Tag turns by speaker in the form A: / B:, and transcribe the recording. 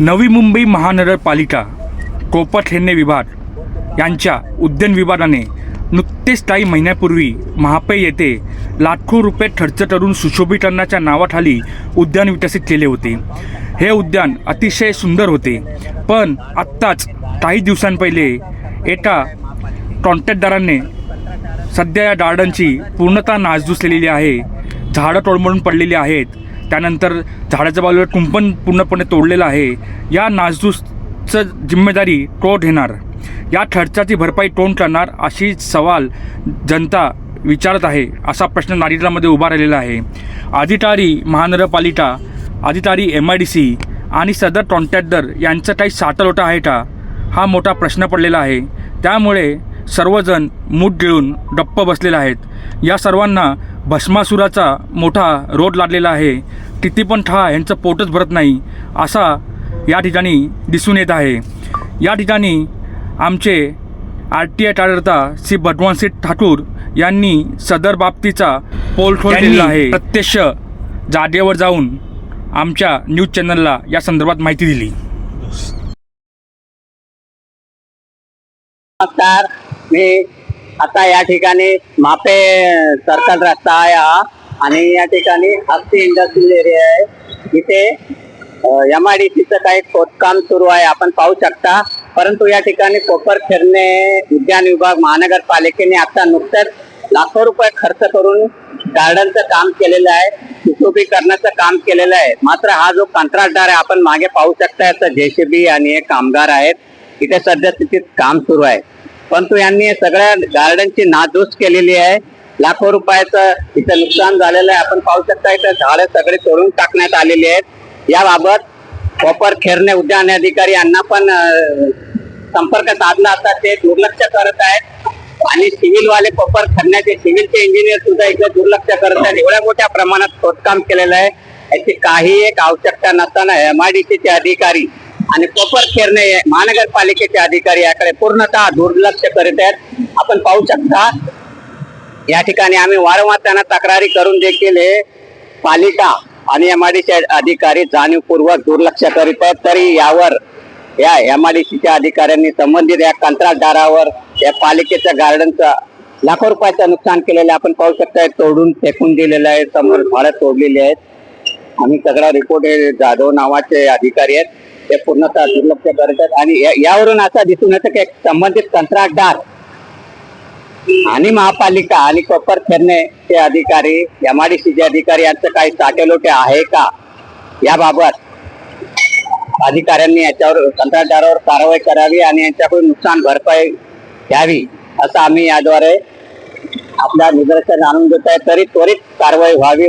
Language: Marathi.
A: नवी मुंबई महानगरपालिका कोपरखेरणे विभाग यांच्या उद्यान विभागाने नुकतेच काही महिन्यापूर्वी महापे येथे लाखो रुपये खर्च करून सुशोभीकरणाच्या नावाखाली उद्यान विकसित केले होते. हे उद्यान अतिशय सुंदर होते पण आत्ताच काही दिवसांपहिले एका कॉन्ट्रॅक्टदाराने सध्या या गार्डनची पूर्णतः नासधूस केलेली आहे झाडं तोडमडून पडलेली आहेत त्यानंतर झाडाच्या बाजूला कुंपण पूर्णपणे तोडलेलं आहे. या नासधूसचं जिम्मेदारी कोण घेणार? या खर्चाची भरपाई कोण करणार अशी सवाल जनता विचारत आहे असा प्रश्न नारिद्रामध्ये उभा राहिलेला आहे. अधिकारी महानगरपालिका अधिकारी एम आय डी सी आणि सदर कॉन्ट्रॅक्टर यांचं काही साठलोटा आहे का? हा मोठा प्रश्न पडलेला आहे. त्यामुळे सर्वजण मूठ गिळून गप्प बसलेले आहेत. या सर्वांना भस्मासुराचा मोठा रोड लागलेला आहे. किती पण ठा यांचं पोटच भरत नाही असा या ठिकाणी दिसून येत आहे. या ठिकाणी आमचे आर टी आय कार्यकर्ता श्री भगवानसिंग ठाकूर यांनी सदर बाबतीचा पोल केलेला आहे. प्रत्यक्ष जागेवर जाऊन आमच्या न्यूज चॅनलला या संदर्भात माहिती दिली.
B: नमस्कार. मी आता या ठिकाणी मापे सर्कल रस्ता आहे हा. आणि या ठिकाणी हस्ती इंडस्ट्रियल एरिया आहे. इथे एम आय डी सीचं काही खोदकाम सुरू आहे. आपण पाहू शकता. परंतु या ठिकाणी कोपर फिरणे उद्यान विभाग महानगरपालिकेने आता नुकतंच लाखो रुपये खर्च करून गार्डनचं काम केलेलं आहे. सुशोभीकरणाचं काम केलेलं आहे. मात्र हा जो कंत्राटदार आहे आपण मागे पाहू शकता याचा जेसीबी आणि हे कामगार आहेत. इथे सध्या स्थितीत काम सुरू आहे. परंतु यांनी सगळ्या गार्डनची नादूस केलेली आहे. लाखो रुपयाचं इथं नुकसान झालेलं आहे. आपण पाहू शकता इथं झाडं सगळे तोडून टाकण्यात आलेली आहेत. याबाबत प्रॉपर खेरणे उद्यान अधिकारी यांना पण संपर्क साधला असता ते दुर्लक्ष करत आहेत. आणि सिव्हिल वाले प्रॉपर खरण्याचे सिव्हिलचे इंजिनियर सुद्धा इथे दुर्लक्ष करत आहेत. एवढ्या मोठ्या प्रमाणात खोदकाम केलेलं आहे. याची काही एक आवश्यकता नसताना एमआयडीसीचे अधिकारी आणि प्रॉपर खेरणे महानगरपालिकेचे अधिकारी याकडे पूर्णतः दुर्लक्ष करीत आहेत. आपण पाहू शकता या ठिकाणी आम्ही वारंवार त्यांना तक्रारी करून देखील हे पालिका आणि एम आय एमआयडीसी अधिकारी जाणीवपूर्वक दुर्लक्ष करीत आहेत. तरी यावर या एम आय डी सी च्या अधिकाऱ्यांनी संबंधित या कंत्राटदारावर या पालिकेच्या गार्डनचं लाखो रुपयाचं नुकसान केलेलं आपण पाहू शकता तोडून फेकून दिलेलं आहे. समोर झाडं तोडलेली आहेत. आम्ही सगळा रिपोर्ट हे जाधव नावाचे अधिकारी आहेत. ते पूर्णतः दुर्लक्ष करत आहेत. आणि या- यावरून असं दिसून येतं की संबंधित कंत्राटदार आणि महापालिका आणि कोपर खेरणे चे अधिकारी एमआयडीसीचे अधिकारी यांचं काही साटेलोटे आहे का? याबाबत अधिकाऱ्यांनी याच्यावर कंत्राटदारावर कारवाई करावी आणि यांच्याकडून नुकसान भरपाई घ्यावी असं आम्ही याद्वारे आपल्या निदर्शन आणून देत आहे तरी त्वरित कारवाई व्हावी.